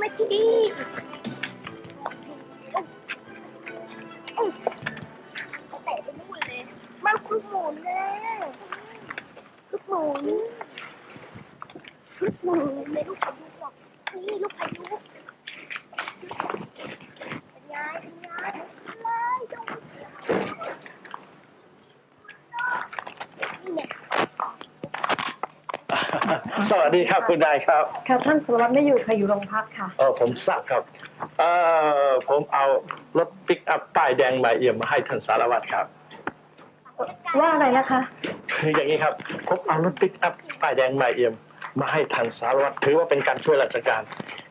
มา ดีครับคุณนายครับ ค่ะท่านสารวัตรไม่อยู่ค่ะอยู่โรงพักค่ะ เออผมทราบครับเออผมเอารถปิกอัพป้ายแดงมาเอี่ยมมาให้ท่านสารวัตรครับ ว่าอะไรนะคะคืออย่างนี้ครับผมเอารถปิกอัพป้ายแดงมาเอี่ยม มาให้ท่านสารวัตรถือว่าเป็นการช่วยราชการ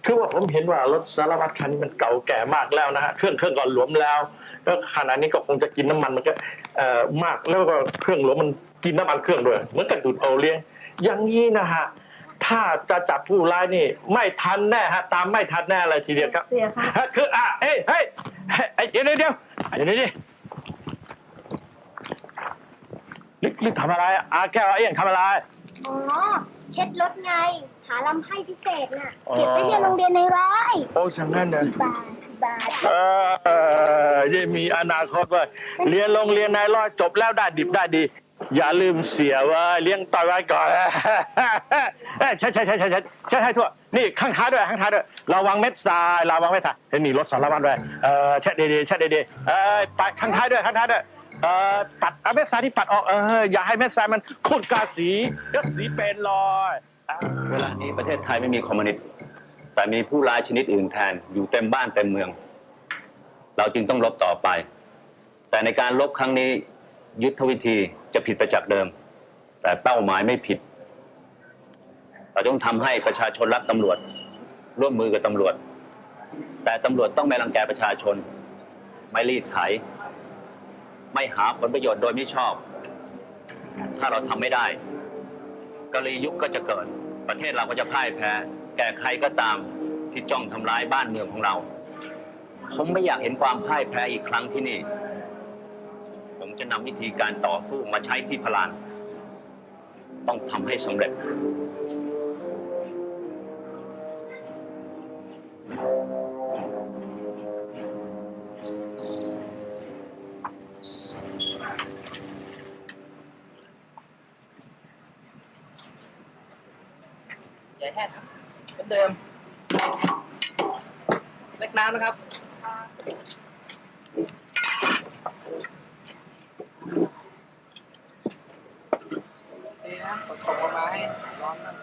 คือว่าผมเห็นว่ารถสารวัตรคันนี้มันเก่าแก่มากแล้วนะฮะเครื่องเครื่องก็หลวมแล้วแล้วขณะนี้ก็คงจะกินน้ำมันมันก็เอ่อมากแล้วก็เครื่องหลวมมันกินน้ำมันเครื่องด้วยเหมือนกับดูดโอเลี้ยงอย่างนี้นะฮะ ถ้าจะจับผู้ร้ายนี่ ไม่ทันแน่ฮะ ตามไม่ทันแน่เลยทีเดียวครับเสียค่ะ คืออะเอ้ยเฮ้ยเฮ้ยเอ้ยเดี๋ยวเดี๋ยวเดี๋ยวเดี๋ยวนี่นี่นี่ทำอะไรอะอาแก้วเอี้ยงทำอะไรอ๋อเช็ดรถไง หาลำไส้พิเศษน่ะอ๋อเก็บไว้ในโรงเรียนในร้ายโอ้ช่างนั้นเนอะบาทบาทเออเออยังมีอนาคตเว้ยเรียนโรงเรียนนายร้อยจบแล้วได้ดิบได้ดี อย่าลืมเสียเว่าเลี้ยงต่อยไว้ก่อนใช่ใช่ใช่ใช่ใช่ใช่ใช่ทั่วนี่ข้างท้ายด้วยข้างท้ายด้วยระวังเม็ดทรายระวังเม็ดทรายเห็นมีรถสารวัตรด้วยเออเช็ดดีๆเช็ดดีๆเออไปข้างท้ายด้วยข้างท้ายด้วยเออปัดเอาเม็ดทรายที่ปัดออกเอออย่าให้เม็ดทรายมันขุ่นกาสีเดี๋ยวสีเป็นรอยเวลานี้ประเทศไทยไม่มีคอมมิวนิสต์แต่มีผู้ร้ายชนิดอื่นแทนอยู่เต็มบ้านเต็มเมือง เราจึงต้องรบต่อไป แต่ในการรบครั้งนี้ ยุทธวิธีจะผิดไปจากเดิม แต่เป้าหมายไม่ผิด เราต้องทำให้ประชาชนรักตำรวจ ร่วมมือกับตำรวจ แต่ตำรวจต้องไม่รังแกประชาชน ไม่รีดไถ ไม่หาผลประโยชน์โดยไม่ชอบ ถ้าเราทำไม่ได้กลียุคก็จะเกิด ประเทศเราก็จะพ่ายแพ้แก่ใครก็ตามที่จ้องทำร้ายบ้านเมืองของเรา ผมไม่อยากเห็นความพ่ายแพ้อีกครั้งที่นี่ จะนำวิธีการต่อสู้มาใช้ที่พลาน ต้องทำให้สำเร็จ ใหญ่แท้ครับเหมือนเดิม เล็กน้ำนะครับ ดีนะฝน ตกลงมาให้ร้อนนะ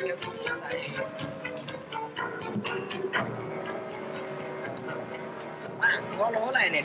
เดี๋ยวที่ใส่อะโลโลอะไรเนี่ย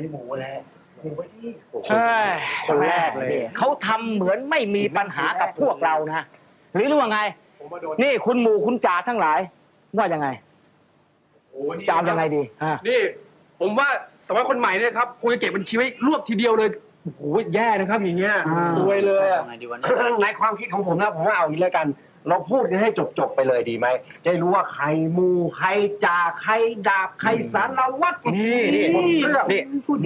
ยหมูแล้วหมูไปที่ใช่คนแรกเลยเขาทำเหมือนไม่มีปัญหากับพวกเรานะหรือรู้ว่าไง ผมมาโดนนี่คุณหมู่คุณจ่าทั้งหลาย ว่ายังไงโอ้นี่จะเอายังไงดีฮะนี่ ผมว่าสมัยคนใหม่เนี่ยครับควรจะเก็บบัญชีไว้รวบทีเดียวเลยโอ้โหแย่นะครับอย่างเงี้ยรวยเลยอะไงดีวะเนี่ยในความคิดของผมนะผมว่าเอาอย่างนี้แล้วกัน เราพูดกันให้จบๆไปเลยดีไหมจะได้รู้ว่าใครมูใครจ่าใครดาบใครสารวัตรนี่นี่หมดเรื่องนี่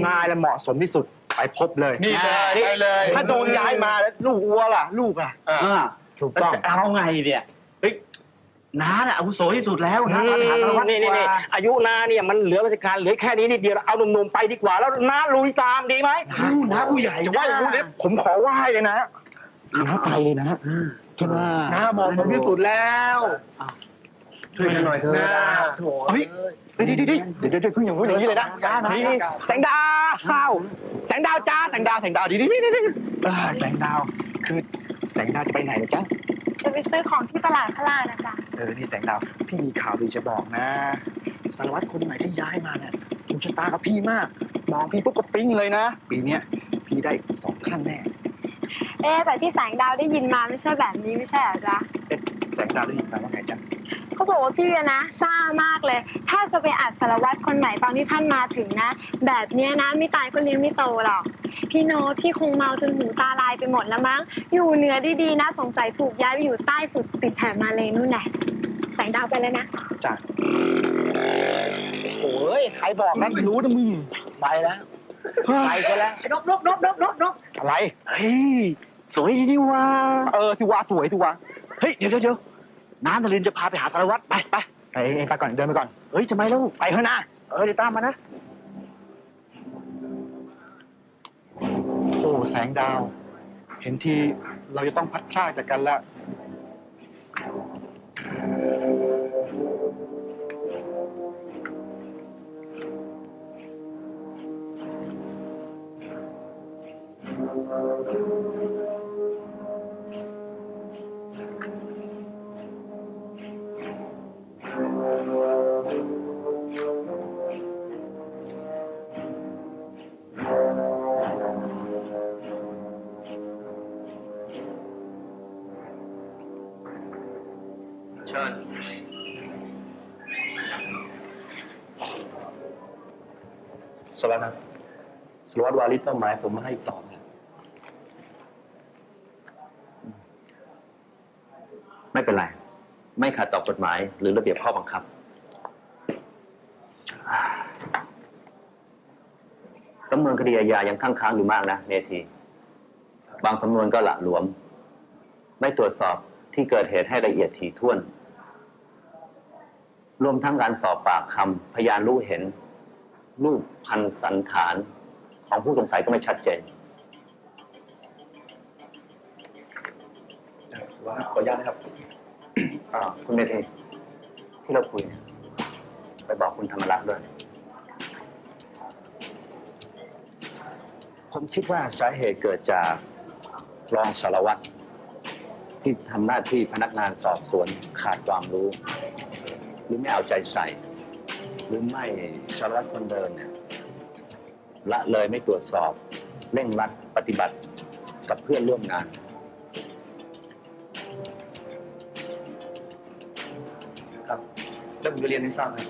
นายและเหมาะสมที่สุดไปพบเลยนี่เลยนี่ไปเลย ถ้าโดนย้ายมาแล้วลูกวัวล่ะ ลูกอะอะอ่าถูกต้องจะเอาไงเนี่ยเฮ้ยน้าน่ะอาวุโสที่สุดแล้วนะอืสารวัตมรนี่นี่นี่อายุนาเนี่ยมันเหลือราชการเหลือแค่นี้นิดเดียวเอาหนุ่มๆไปดีกว่า แล้วน้าลุยตามดีไหมน้าผู้ใหญ่จะว่าอย่างนู้นเนี่ยผมขอไหว้เลยนะน้าไปเลยนะ ใช่ไหมน้าบอกผมที่สุดแล้วช่วยกันหน่อยเถอะนะโถเฮ้ยเดี๋ยวเดี๋ยวเดี๋ยวเดี๋ยวเดี๋ยวเดี๋ยวเพิ่งอย่างนู้นอย่างนี้เลยนะนี่แสงดาวแสงดาวจ้าแสงดาวแสงดาวเดียวเดี๋ยวเดี๋ยวเดี๋ยวเอ้ยแสงดาวคือแสงดาวจะไปไหนนะจ๊ะจะไปซื้อของที่ตลาดพระลานะจ๊ะเออนี่แสงดาวพี่มีข่าวดีจะบอกนะสารวัตรคนใหม่ที่ย้ายมาเนี่ยถูกชะตากับพี่มากมองพี่ปุ๊บก็ปิ๊งเลยนะปีเนี้ยพี่ได้สองขั้นแน่ เอ๊ะแต่ที่แสงดาวได้ยินมาไม่ใช่แบบนี้ไม่ใช่เหรอจ๊ะเอ๊ะแสงดาวได้ยินมาว่าไงจ๊ะเขาบอกว่าพี่อะนะซ่ามากเลย ถ้าจะไปอัดสารวัตรคนใหม่ตอนที่ท่านมาถึงนะ แบบเนี้ยนะไม่ตายก็เลี้ยงไม่โตหรอก พี่โน้ตพี่คงเมาจนหูตาลายไปหมดแล้วมั้ง อยู่เหนือดีๆนะสงสัยถูกย้ายไปอยู่ใต้สุดติดแถบมาเลยนู่นแหละแสงดาวไปแล้วนะจ้ะโอ้ยใครบอกนะไม่รู้นะมึงไปแล้วไปกันแล้วนกนกนกนกนกนก อะไร เฮ้ย สวยดีว่า เออที่ว่าสวยที่ว่าเฮ้ย เดี๋ยวเดี๋ยวเดี๋ยวน้านารินจะพาไปหาสารวัตรไปไปไปเองไปก่อนเดินไปก่อน เฮ้ยทำไมลูกไปเถอะนะ เออเดี๋ยวตามมานะ โอ้แสงดาว เห็นทีเราจะต้องพัดพรากจากกันแล้ว สวัสดีครับสวัตรวาริศเป้าหมายผมมาให้ตอบนะ ไม่เป็นไร ไม่ขัดต่อ กฎหมาย หรือระเบียบข้อบังคับ สำนวนคดีอาญายังค้างค้างอยู่มากนะเมธีบางสำนวนก็หละหลวม ไม่ตรวจสอบที่เกิดเหตุให้ละเอียดถี่ถ้วน รวมทั้งการสอบปากคำพยานรู้เห็น รูปพันสันฐานของผู้สงสัยก็ไม่ชัดเจนวัตรขออนุญาตนะครับ อ่าคุณเมธีที่เราคุยเนี่ยไปบอกคุณธรรมรัตน์ด้วย ผมคิดว่าสาเหตุเกิดจากรองสารวัตรที่ทำหน้าที่พนักงานสอบสวนขาดความรู้ หรือไม่เอาใจใส่ หรือไม่สารวัตรคนเดิมเนี่ยละเลยไม่ตรวจสอบเร่งรัดปฏิบัติกับเพื่อนร่วมงาน ครับ แล้วผมจะเรียนให้ทราบครับ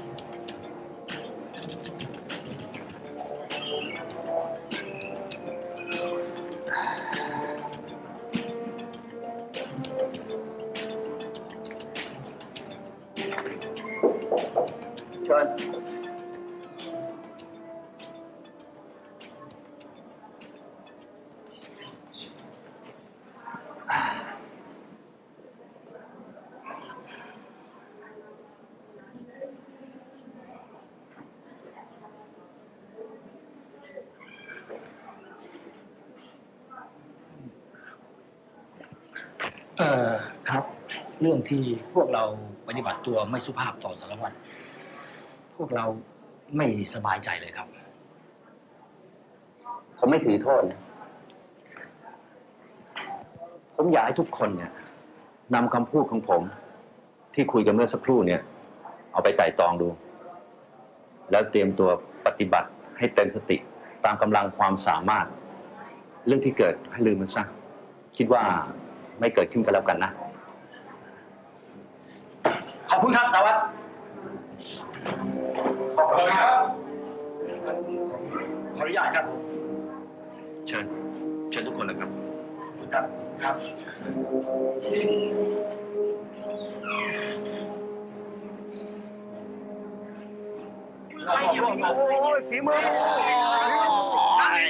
เชิญ เอ่อครับ เรื่องที่พวกเราปฏิบัติตัวไม่สุภาพต่อสารวัตรพวกเราไม่สบายใจเลยครับ ผมไม่ถือโทษนะผมอยากให้ทุกคนเนี่ยนำคำพูดของผม ที่คุยกันเมื่อสักครู่เนี่ย เอาไปไต่ตรองดู แล้วเตรียมตัวปฏิบัติให้เต็มสติตามกำลังความสามารถ เรื่องที่เกิดให้ลืมมันซะคิดว่าไม่เกิดขึ้นกันแล้วกันนะ อบคุณครับสารวัตรขอบคุณครับ ขออนุญาตครับ เชิญ เชิญทุกคนเลยครับ ครับ ครับ โอ้ยฝีมือ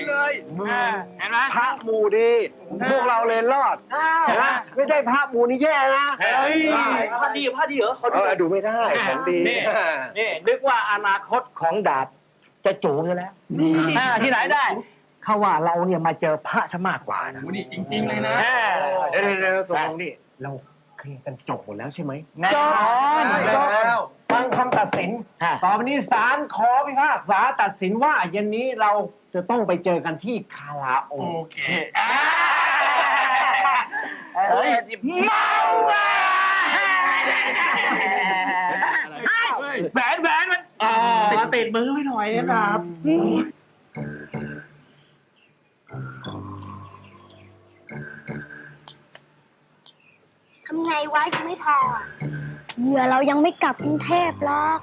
เลยมือเห็นไหมพระหมูดี พวกเราเลยรอด นะไม่ได้พระหมูนี่แย่นะเฮ้ย ผ้าดีผ้าดีเหรอเออดูไม่ได้ของดีนี่ นี่นึกว่าอนาคตของดาบจะจูงอยู่แล้วอ่าที่ไหนได้เขาว่าเราเนี่ยมาเจอพระซะมากกว่านะนี่จริงๆเลยนะแหมเดี๋ยวเดี๋ยวเดี๋ยวตรงนี้เราเคลียร์กันจบหมดแล้วใช่ไหมแน่นอนแล้วฟังคำตัดสิน ต่อไปนี้ศาลขอพิพากษาตัดสินว่าเย็นนี้เราจะต้องไปเจอกันที่คาราโอเกะ เฮ้ยเมาอะแหวนแหวนมันติดมือไว้หน่อยนะครับทำไงวะยังไม่พอเหยื่อเรายังไม่กลับกรุงเทพหรอก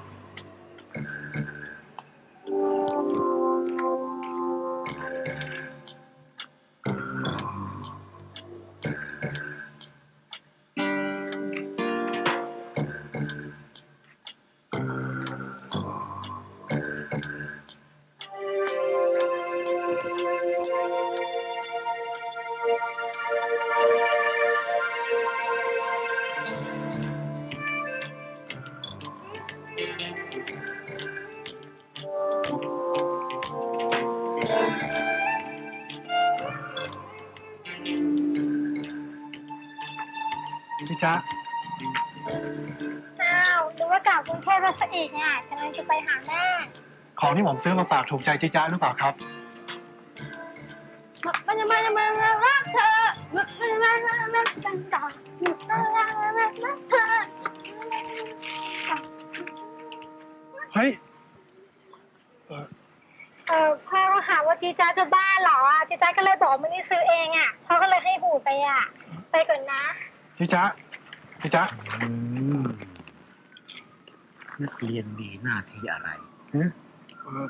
จ๊ะอ้าวหรือว่ากลับกรุงเทพแล้วซะอีกเนี่ยกำลังจะไปหาแม่ของที่ผมซื้อมาฝากถูกใจจิจ๊ะหรือเปล่าครับ มันจะมันจะมันจะรักเธอมันจะมันจะมันจะต่อมันจะมันจะรักเธอเฮ้ยเออพ่อก็หาว่าจีจ้าจะบ้าเหรออะจีจ้าก็เลยบอกไม่ได้ซื้อเองอะพ่อก็เลยให้หูไปอะ ไปก่อนนะพี่จ๊ะ พี่จ๊ะนักเรียนมีหน้าที่อะไรเอ่อ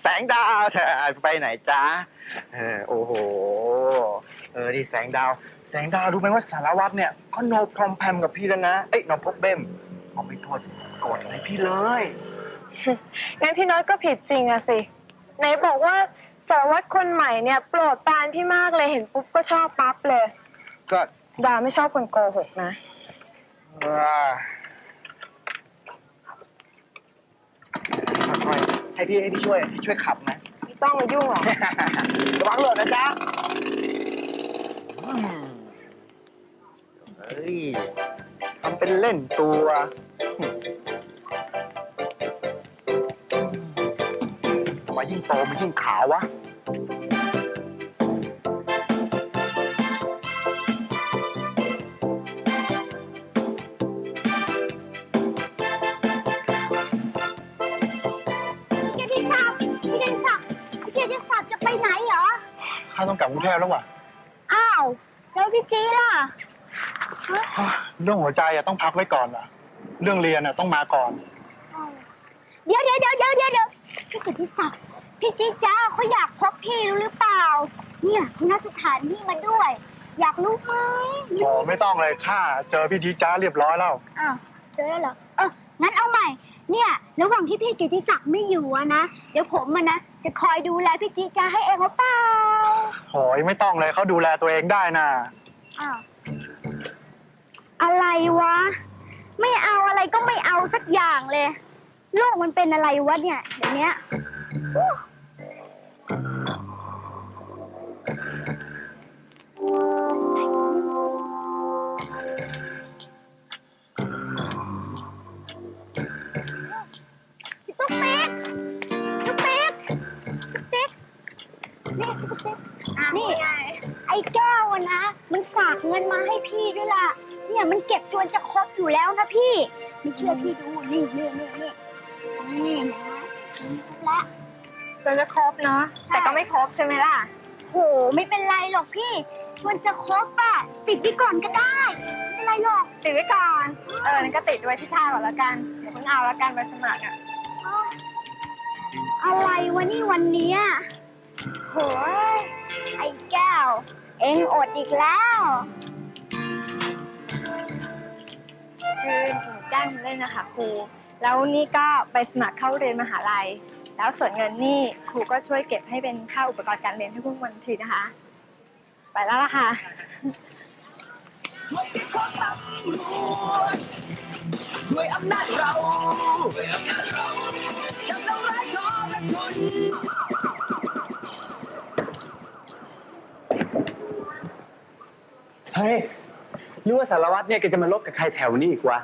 แสงดาวเธอไปไหนจ๊ะเออโอ้โห เออนี่แสงดาว แสงดาวรู้ไหมว่าสารวัตรเนี่ยก็โนพรอมแพมกับพี่แล้วนะ เอ้ยโนพบเบมเอาไปโทษกดให้พี่เลย งั้นพี่น้อยก็ผิดจริงอะสิ ไหนบอกว่าสารวัตรคนใหม่เนี่ยโปรดปรานพี่มากเลยเห็นปุ๊บก็ชอบปั๊บเลย ก็ดาไม่ชอบคนโกหกนะว่าค่อยๆให้พี่ให้พี่ช่วยพี่ช่วยขับนะ ไม่ต้องมายุ่งหรอก ระวังหล่นนะจ๊ะอืม เฮ้ยทำเป็นเล่นตัวทำไมยิ่งโตมันยิ่งขาววะเกียรติศักดิ์เกียรติศักดิ์เกียรติศักดิ์จะไปไหนเหรอ ข้าต้องกลับกรุงเทพแล้วว่ะอ้าว แล้วพี่จีล่ะเรื่องหัวใจอะต้องพักไว้ก่อนอะเรื่องเรียนอะต้องมาก่อน เดี๋ยวเดี๋ยวเดี๋ยวเดี๋ยวเดี๋ยวเดี๋ยวพี่กียรติศักดิ์พี่จีจ้าเขาอยากพบพี่รู้หรือเปล่า เนี่ยเขานัดสถานที่มาด้วย อยากรู้ไหมโอ้ไม่ต้องเลยข้าเจอพี่จีจ้าเรียบร้อยแล้วอ้าวเจอแล้วเหรอเอองั้นเอาใหม่ เนี่ยระหว่างที่พี่เกียรติศักดิ์ไม่อยู่อะนะ เดี๋ยวผมอะนะ จะคอยดูแลพี่จีจ้าให้เองหรือเปล่าโอ้ยไม่ต้องเลยเขาดูแลตัวเองได้น่ะอ้าวอะไรวะ ไม่เอาอะไรก็ไม่เอาสักอย่างเลย โลกมันเป็นอะไรวะเนี่ยเดี๋ยวนี้ นี่ตุ๊กติ๊กนี่ไอ้แก้วอะนะ มันฝากเงินมาให้พี่ด้วยล่ะ เนี่ยมันเก็บจนจะครบอยู่แล้วนะพี่ ไม่เชื่อพี่ดูนี่นี่นี่นี่นี่เห็นไหมครบแล้วจนจะครบเนาะแต่ก็ไม่ครบใช่ไหมล่ะโหไม่เป็นไรหรอกพี่จนจะครบอะติดไว้ก่อนก็ได้ไม่เป็นไรหรอกติดไว้ก่อนเออนั่นก็ติดไว้ที่ท่าก่อนแล้วกันเดี๋ยวเพิ่งเอาแล้วกันไปสมัครอะอ้าวอะไรวะนี่วันเนี้ย โหยไอ้แก้ว เอ็งอดอีกแล้วคือหนูแกล้งเล่นนะคะครู แล้วนี่ก็ไปสมัครเข้าเรียนมหาลัย แล้วส่วนเงินนี่ครูก็ช่วยเก็บให้เป็นค่าอุปกรณ์การเรียนให้พวกมันทีนะคะ ไปแล้วล่ะค่ะเฮ้ยหรือว่าสารวัตรเนี่ยแกจะมาลบกับใครแถวนี้อีกวะ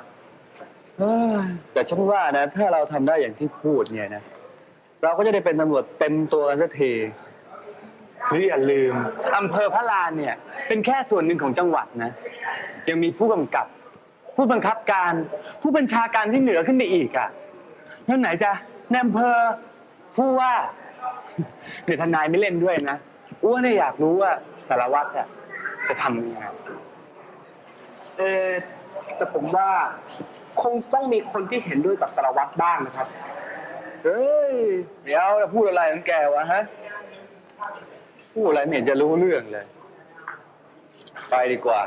เอ้ยแต่ฉันว่านะ ถ้าเราทำได้อย่างที่พูดเนี่ยนะ เราก็จะได้เป็นตำรวจเต็มตัวกันสักทีหรืออย่าลืมอำเภอพระลานเนี่ย เป็นแค่ส่วนหนึ่งของจังหวัดนะ ยังมีผู้กำกับ ผู้บังคับการ ผู้บัญชาการที่เหนือขึ้นไปอีกอะแล้วไหนจะในอำเภอผู้ว่า เดี๋ยวทนายไม่เล่นด้วยนะอ้วนเนี่ยอยากรู้ว่าสารวัตรอะ จะทำยังไงเออแต่ผมว่าคงต้องมีคนที่เห็นด้วยกับสารวัตรบ้างนะครับ เฮ้ย เดี๋ยวจะพูดอะไรของแกวะฮะ พูดอะไรไม่เห็นจะรู้เรื่องเลย ไปดีกว่า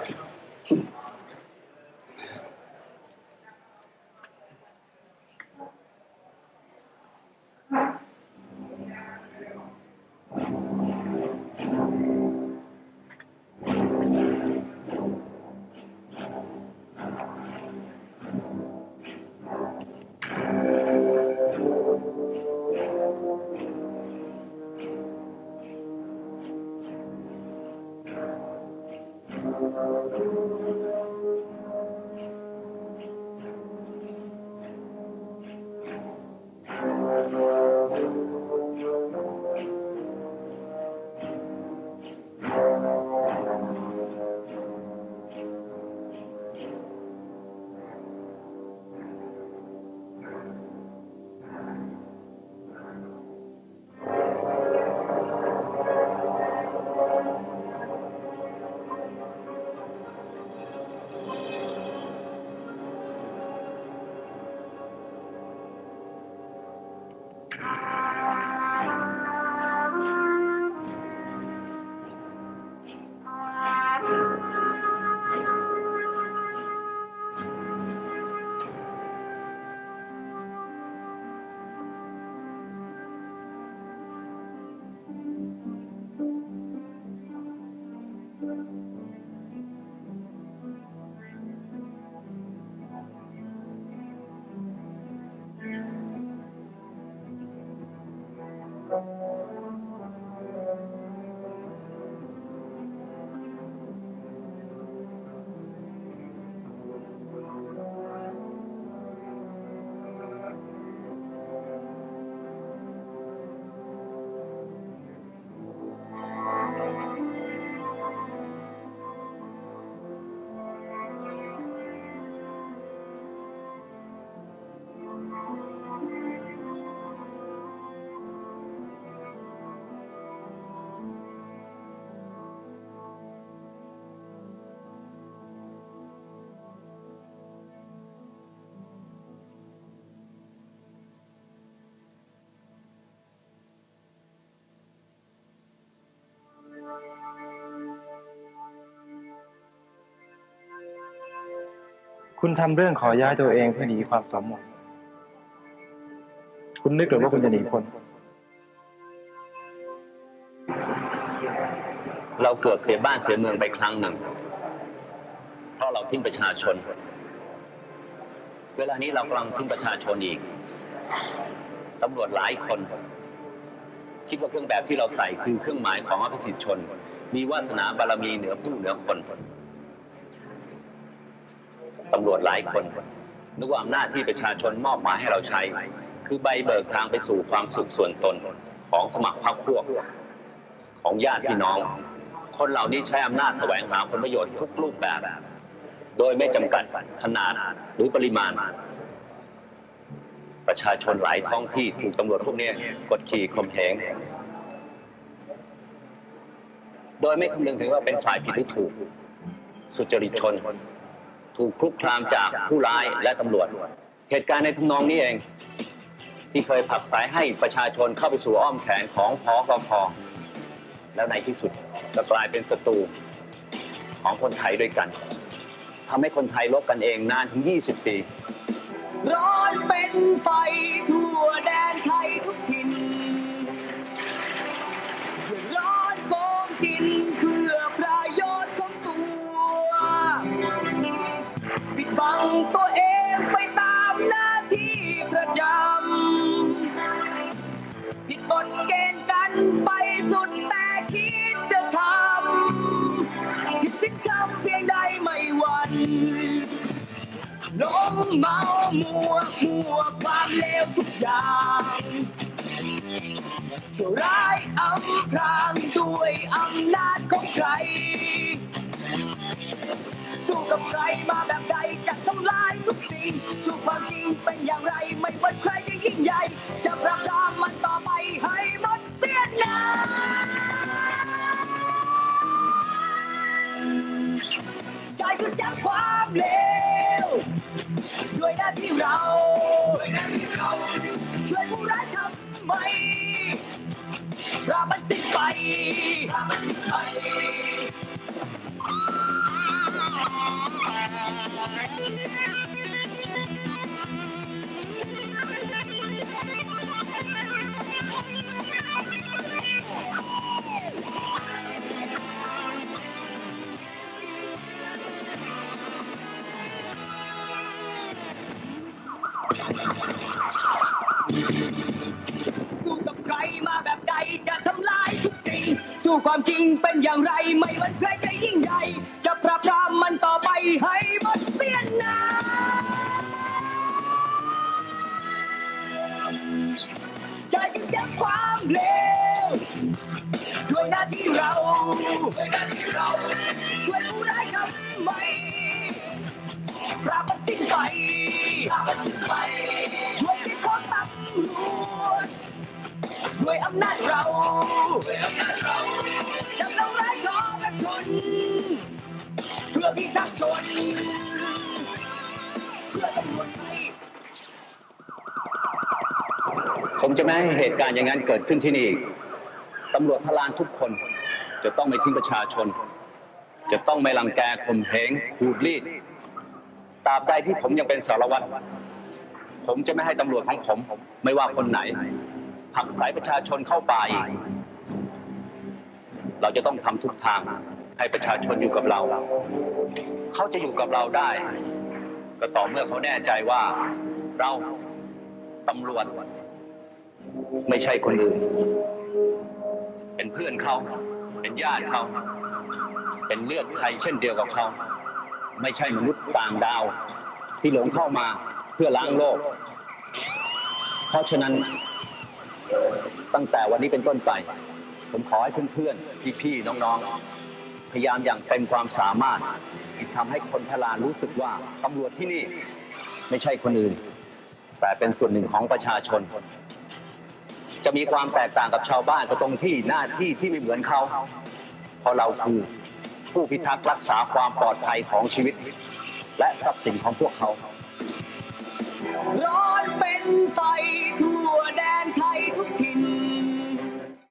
คุณทำเรื่องขอย้ายตัวเองเพื่อหนีความสมหวังคุณนึกหรือว่าคุณจะหนีคน เราเกือบเสียบ้านเสียเมืองไปครั้งหนึ่ง เพราะเราทิ้งประชาชน เวลานี้เรากำลังทิ้งประชาชนอีกตำรวจหลายคน คิดว่าเครื่องแบบที่เราใส่คือเครื่องหมายของอภิสิทธิชน มีวาสนาบารมีเหนือผู้เหนือคน ตำรวจหลายคนนึกว่าอำนาจที่ประชาชนมอบหมายให้เราใช้ คือใบเบิกทางไปสู่ความสุขส่วนตนของสมัครพรรคพวก ของญาติพี่น้อง คนเหล่านี้ใช้อำนาจแสวงหาผลประโยชน์ทุกรูปแบบ โดยไม่จำกัดขนาดหรือปริมาณ ประชาชนหลายท้องที่ถูกตำรวจพวกนี้กดขี่ข่มเหงโดยไม่คำนึงถึงว่าเป็นฝ่ายผิดหรือถูก สุจริตชน ถูกคุกคามจากผู้ร้ายและตำรวจ เหตุการณ์ในทำนองนี้เอง ที่เคยผลักไสให้ประชาชนเข้าไปสู่อ้อมแขนของพอกพแล้วในที่สุดก็กลายเป็นศัตรูของคนไทยด้วยกันทำให้คนไทยลบกันเองนานถึง 20 ปี ร้อนเป็นไฟทั่วแดนไทย ตัวเองไปตามหน้าที่ประจำผิดกฎเกณฑ์กันไปสุดแต่คิดจะทำผิดสิทธรรมเพียงใดไม่หวั่นล้มเมามัวมัวความเลวทุกอย่างสุร้ายอำพรางด้วยอำนาจของใครสู้กับใครมาแบบใดจะ ทุกสิ่งทุกความจริงเป็นอย่างไรไม่ว่าใครจะยิ่งใหญ่ จะพยายามมันต่อไปให้หมดเสียนาใจหยุดยั้งความเลวด้วยหน้าที่เรา สู้กับใครมาแบบใดจะทำลายทุกสิ่งสู้ความจริงเป็นอย่างไรไม่ว่าใครจะยิ่งใหญ่จะปราบปรามมันต่อไปให้หมดเสียนาจะยึดยั้งความเลวด้วยหน้าที่เราด้วยหน้าที่เรา จะไม่ให้เหตุการณ์อย่างนั้นเกิดขึ้นที่นี่อีกตำรวจพลานทุกคน จะต้องไม่ทิ้งประชาชน จะต้องไม่รังแกข่มเหงขูดรีดตราบใดที่ผมยังเป็นสารวัตรผมจะไม่ให้ตำรวจของผม ไม่ว่าคนไหนผลักสายประชาชนเข้าป่าอีกเราจะต้องทำทุกทางให้ประชาชนอยู่กับเรา เขาจะอยู่กับเราได้ ก็ต่อเมื่อเขาแน่ใจว่าเราตำรวจ ไม่ใช่คนอื่น เป็นเพื่อนเขา เป็นญาติเขา เป็นเลือดไทยเช่นเดียวกับเขา ไม่ใช่มนุษย์ต่างดาว ที่หลงเข้ามาเพื่อล้างโลก เพราะฉะนั้น ตั้งแต่วันนี้เป็นต้นไป ผมขอให้เพื่อนๆ พี่ๆ น้องๆ พยายามอย่างเต็มความสามารถที่ทำให้คนทลารู้สึกว่าตำรวจที่นี่ไม่ใช่คนอื่น แต่เป็นส่วนหนึ่งของประชาชน จะมีความแตกต่างกับชาวบ้านก็ตรงที่หน้าที่ที่ไม่เหมือนเขา เพราะเราคือผู้พิทักษ์รักษาความปลอดภัยของชีวิต และทรัพย์สินของพวกเขา ร้อนเป็นไฟทั่วแดนไทยทุกท